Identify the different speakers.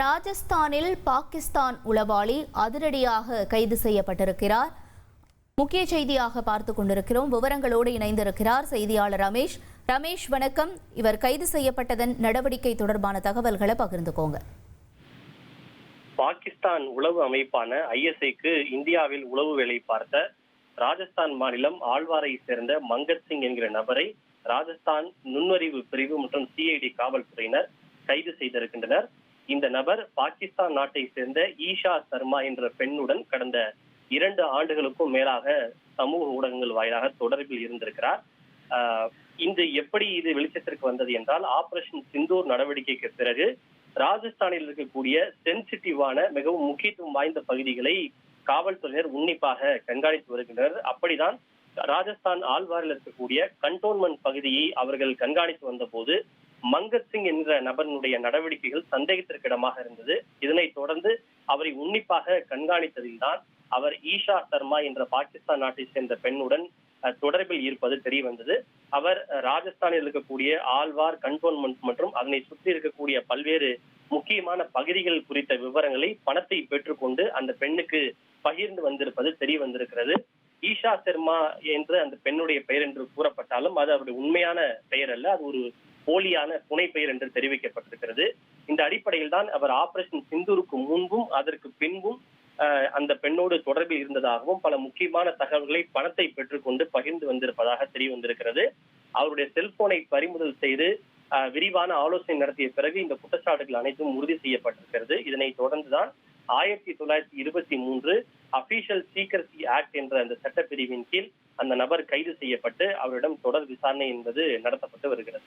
Speaker 1: ராஜஸ்தானில் பாகிஸ்தான் உளவாளி அதிரடியாக கைது செய்யப்பட்டிருக்கிறார். முக்கிய செய்தியாக பார்த்து கொண்டிருக்கிறோம். விவரங்களோடு இணைந்திருக்கிறார் செய்தியாளர் ரமேஷ். ரமேஷ் வணக்கம். இவர் கைது செய்யப்பட்டதன் நடவடிக்கை தொடர்பான தகவல்களை பகிர்ந்துக்கோங்க.
Speaker 2: பாகிஸ்தான் உளவு அமைப்பான ஐஎஸ்ஐக்கு இந்தியாவில் உளவு வேலை பார்த்த ராஜஸ்தான் மாநிலம் ஆழ்வாரை சேர்ந்த மங்கத் சிங் என்கிற நபரை ராஜஸ்தான் நுண்ணறிவு பிரிவு மற்றும் சிஐடி காவல்துறையினர் கைது செய்திருக்கின்றனர். இந்த நபர் பாகிஸ்தான் நாட்டை சேர்ந்த ஈஷா சர்மா என்ற பெண்ணுடன் கடந்த இரண்டு ஆண்டுகளுக்கும் மேலாக சமூக ஊடகங்கள் வாயிலாக தொடர்பில் இருந்திருக்கிறார். ஆஹ் இன்று எப்படி இது வெளிச்சத்திற்கு வந்தது என்றால் ஆபரேஷன் சிந்தூர் நடவடிக்கைக்கு பிறகு ராஜஸ்தானில் இருக்கக்கூடிய சென்சிட்டிவான மிகவும் முக்கியத்துவம் வாய்ந்த பகுதிகளை காவல்துறையினர் உன்னிப்பாக கண்காணித்து வருகின்றனர். அப்படிதான் ராஜஸ்தான் ஆழ்வாரில் இருக்கக்கூடிய கண்டோன்மெண்ட் பகுதியை அவர்கள் கண்காணித்து வந்த போது மங்கத் சிங் என்ற நபரினுடைய நடவடிக்கைகள் சந்தேகத்திற்கிடமாக இருந்தது. இதனைத் தொடர்ந்து அவரை உன்னிப்பாக கண்காணித்ததில் தான் அவர் ஈஷா சர்மா என்ற பாகிஸ்தான் நாட்டை சேர்ந்த பெண்ணுடன் தொடர்பில் இருப்பது தெரிய வந்தது அவர் ராஜஸ்தானில் இருக்கக்கூடிய ஆழ்வார் கண்டோன்மெண்ட் மற்றும் அதனை சுற்றி இருக்கக்கூடிய பல்வேறு முக்கியமான பகுதிகள் குறித்த விவரங்களை பணத்தை பெற்றுக்கொண்டு அந்த பெண்ணுக்கு பகிர்ந்து வந்திருப்பது தெரிய வந்திருக்கிறது ஈஷா சர்மா என்று அந்த பெண்ணுடைய பெயர் என்று கூறப்பட்டாலும் அது அவருடைய உண்மையான பெயர் அல்ல அது ஒரு போலியான துணை பெயர் என்று தெரிவிக்கப்பட்டிருக்கிறது. இந்த அடிப்படையில் தான் அவர் ஆபரேஷன் சிந்தூருக்கு முன்பும் அதற்கு பின்பும் அந்த பெண்ணோடு தொடர்பில் இருந்ததாகவும் பல முக்கியமான தகவல்களை பணத்தை பெற்றுக்கொண்டு பகிர்ந்து வந்திருப்பதாக தெரிய வந்திருக்கிறது. அவருடைய செல்போனை பறிமுதல் செய்து விரிவான ஆலோசனை நடத்திய பிறகு இந்த குற்றச்சாட்டுகள் அனைத்தும் உறுதி செய்யப்பட்டிருக்கிறது. இதனை தொடர்ந்துதான் ஆயிரத்தி தொள்ளாயிரத்தி இருபத்தி மூன்று அபிஷியல் சீக்ரசி ஆக்ட் என்ற அந்த சட்டப்பிரிவின் கீழ் அந்த நபர் கைது செய்யப்பட்டு அவரிடம் தொடர் விசாரணை என்பது நடத்தப்பட்டு வருகிறது.